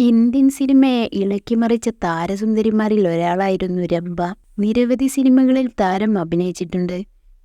Indian സിനിമയെ ഇളക്കിമറിച്ച താരസുന്ദരിമാരിൽ ഒരാളായിരുന്നു രംഭ. നിരവധി സിനിമകളിൽ താരം അഭിനയിച്ചിട്ടുണ്ട്.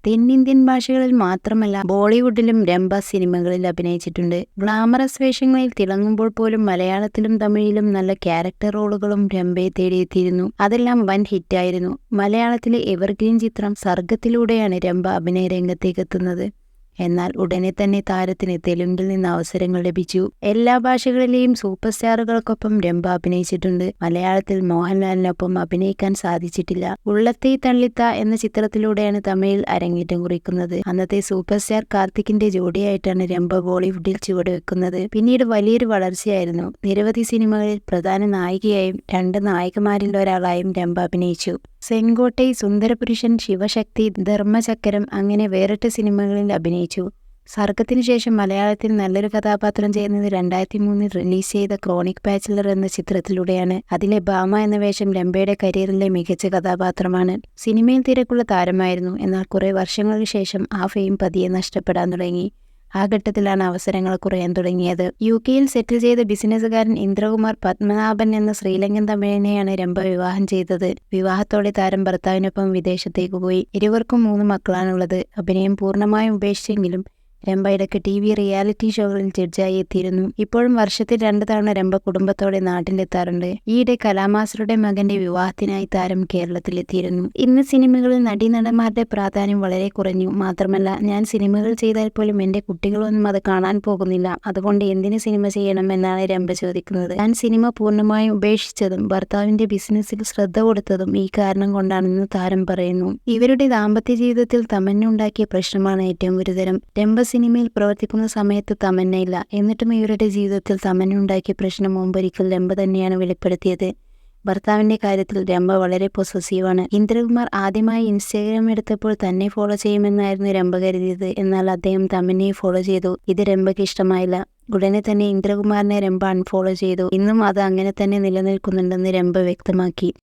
തെന്നിന്ത്യൻ ഭാഷകളിൽ മാത്രമല്ല ബോളിവുഡിലും രംഭ സിനിമകളിൽ അഭിനയിച്ചിട്ടുണ്ട്. ഗ്ലാമറസ് വേഷങ്ങളിൽ തിളങ്ങുമ്പോൾ പോലും മലയാളത്തിലും തമിഴിലും നല്ല ക്യാരക്ടർ റോളുകളും രംഭയെ തേടിയെത്തിയിരുന്നു. അതെല്ലാം വൻ ഹിറ്റായിരുന്നു. മലയാളത്തിലെ എവർഗ്രീൻ ചിത്രം സർഗത്തിലൂടെയാണ് രംഭ അഭിനയരംഗത്തേക്കെത്തുന്നത്. എന്നാൽ ഉടനെ തന്നെ താരത്തിന് തെലുങ്കിൽ നിന്ന് അവസരങ്ങൾ ലഭിച്ചു. എല്ലാ ഭാഷകളിലെയും സൂപ്പർ സ്റ്റാറുകൾക്കൊപ്പം രംഭ അഭിനയിച്ചിട്ടുണ്ട്. മലയാളത്തിൽ മോഹൻലാലിനൊപ്പം അഭിനയിക്കാൻ സാധിച്ചിട്ടില്ല. ഉള്ളത്തെ തള്ളിത്ത എന്ന ചിത്രത്തിലൂടെയാണ് തമിഴിൽ അരങ്ങേറ്റം കുറിക്കുന്നത്. അന്നത്തെ സൂപ്പർ സ്റ്റാർ കാർത്തിക്കിന്റെ ജോഡിയായിട്ടാണ് രംഭ ബോളിവുഡിൽ ചുവടുവെക്കുന്നത്. പിന്നീട് വലിയൊരു വളർച്ചയായിരുന്നു. നിരവധി സിനിമകളിൽ പ്രധാന നായികയായും രണ്ട് നായകമാരിൽ ഒരാളായും രംഭ അഭിനയിച്ചു. സെങ്കോട്ടൈ, സുന്ദരപുരുഷൻ, ശിവശക്തി, ധർമ്മചക്രം അങ്ങനെ വേറിട്ട സിനിമകളിൽ അഭിനയിച്ചു. സർഗത്തിനു ശേഷം മലയാളത്തിൽ നല്ലൊരു കഥാപാത്രം ചെയ്യുന്നത് രണ്ടായിരത്തി മൂന്നിൽ റിലീസ് ചെയ്ത ക്രോണിക് ബാച്ചിലർ എന്ന ചിത്രത്തിലൂടെയാണ്. അതിലെ ഭാമ എന്ന വേഷം ലംബയുടെ കരിയറിലെ മികച്ച കഥാപാത്രമാണ്. സിനിമയിൽ തിരക്കുള്ള താരമായിരുന്നു. എന്നാൽ കുറെ വർഷങ്ങൾക്ക് ശേഷം ആ ഫെയിം പതിയെ നഷ്ടപ്പെടാൻ തുടങ്ങി. ആ ഘട്ടത്തിലാണ് അവസരങ്ങൾ കുറയാൻ തുടങ്ങിയത്. യു കെയിൽ സെറ്റിൽ ചെയ്ത ബിസിനസ്സുകാരൻ ഇന്ദ്രകുമാർ പത്മനാഭൻ എന്ന ശ്രീലങ്കൻ തമിഴനെയാണ് രംഭ വിവാഹം ചെയ്തത്. വിവാഹത്തോടെ താരം ഭർത്താവിനൊപ്പം വിദേശത്തേക്ക് പോയി. ഇരുവർക്കും മൂന്ന് മക്കളാണുള്ളത്. അഭിനയം പൂർണമായും ഉപേക്ഷിച്ചെങ്കിലും രംഭ ഇടയ്ക്ക് ടി വി റിയാലിറ്റി ഷോകളിൽ ജഡ്ജായി എത്തിയിരുന്നു. ഇപ്പോഴും വർഷത്തിൽ രണ്ട് തവണ രംഭ കുടുംബത്തോടെ നാട്ടിലെത്താറുണ്ട്. ഈയിടെ കലാമാസ്റ്ററുടെ മകന്റെ വിവാഹത്തിനായി താരം കേരളത്തിലെത്തിയിരുന്നു. ഇന്ന് സിനിമകളിൽ നടീനടന്മാരുടെ പ്രാധാന്യം വളരെ കുറഞ്ഞു. മാത്രമല്ല ഞാൻ സിനിമകൾ ചെയ്താൽ പോലും എന്റെ കുട്ടികളൊന്നും അത് കാണാൻ പോകുന്നില്ല. അതുകൊണ്ട് എന്തിന് സിനിമ ചെയ്യണം എന്നാണ് രംഭ ചോദിക്കുന്നത്. ഞാൻ സിനിമ പൂർണമായും ഉപേക്ഷിച്ചതും ഭർത്താവിന്റെ ബിസിനസ്സിൽ ശ്രദ്ധ കൊടുത്തതും ഈ കാരണം കൊണ്ടാണെന്ന് താരം പറയുന്നു. ഇവരുടെ ദാമ്പത്യ ജീവിതത്തിൽ തമന്നുണ്ടാക്കിയ പ്രശ്നമാണ് ഏറ്റവും ഗുരുതരം. രംഭ സിനിമയിൽ പ്രവർത്തിക്കുന്ന സമയത്ത് തമന്നയില്ല. എന്നിട്ടും ഇവരുടെ ജീവിതത്തിൽ തമന്ന ഉണ്ടാക്കിയ പ്രശ്നം മുമ്പൊരിക്കൽ രംഭ തന്നെയാണ് വെളിപ്പെടുത്തിയത്. ഭർത്താവിന്റെ കാര്യത്തിൽ രംഭ വളരെ പൊസസീവാണ്. ഇന്ദ്രകുമാർ ആദ്യമായി ഇൻസ്റ്റാഗ്രാം എടുത്തപ്പോൾ തന്നെ ഫോളോ ചെയ്യുമെന്നായിരുന്നു രംഭ കരുതിയത്. എന്നാൽ അദ്ദേഹം തമന്നയെ ഫോളോ ചെയ്തു. ഇത് രംഭയ്ക്ക് ഇഷ്ടമായില്ല. ഉടനെ തന്നെ ഇന്ദ്രകുമാറിനെ രംഭ അൺഫോളോ ചെയ്തു. ഇന്നും അത് അങ്ങനെ തന്നെ നിലനിൽക്കുന്നുണ്ടെന്ന് രംഭ വ്യക്തമാക്കി.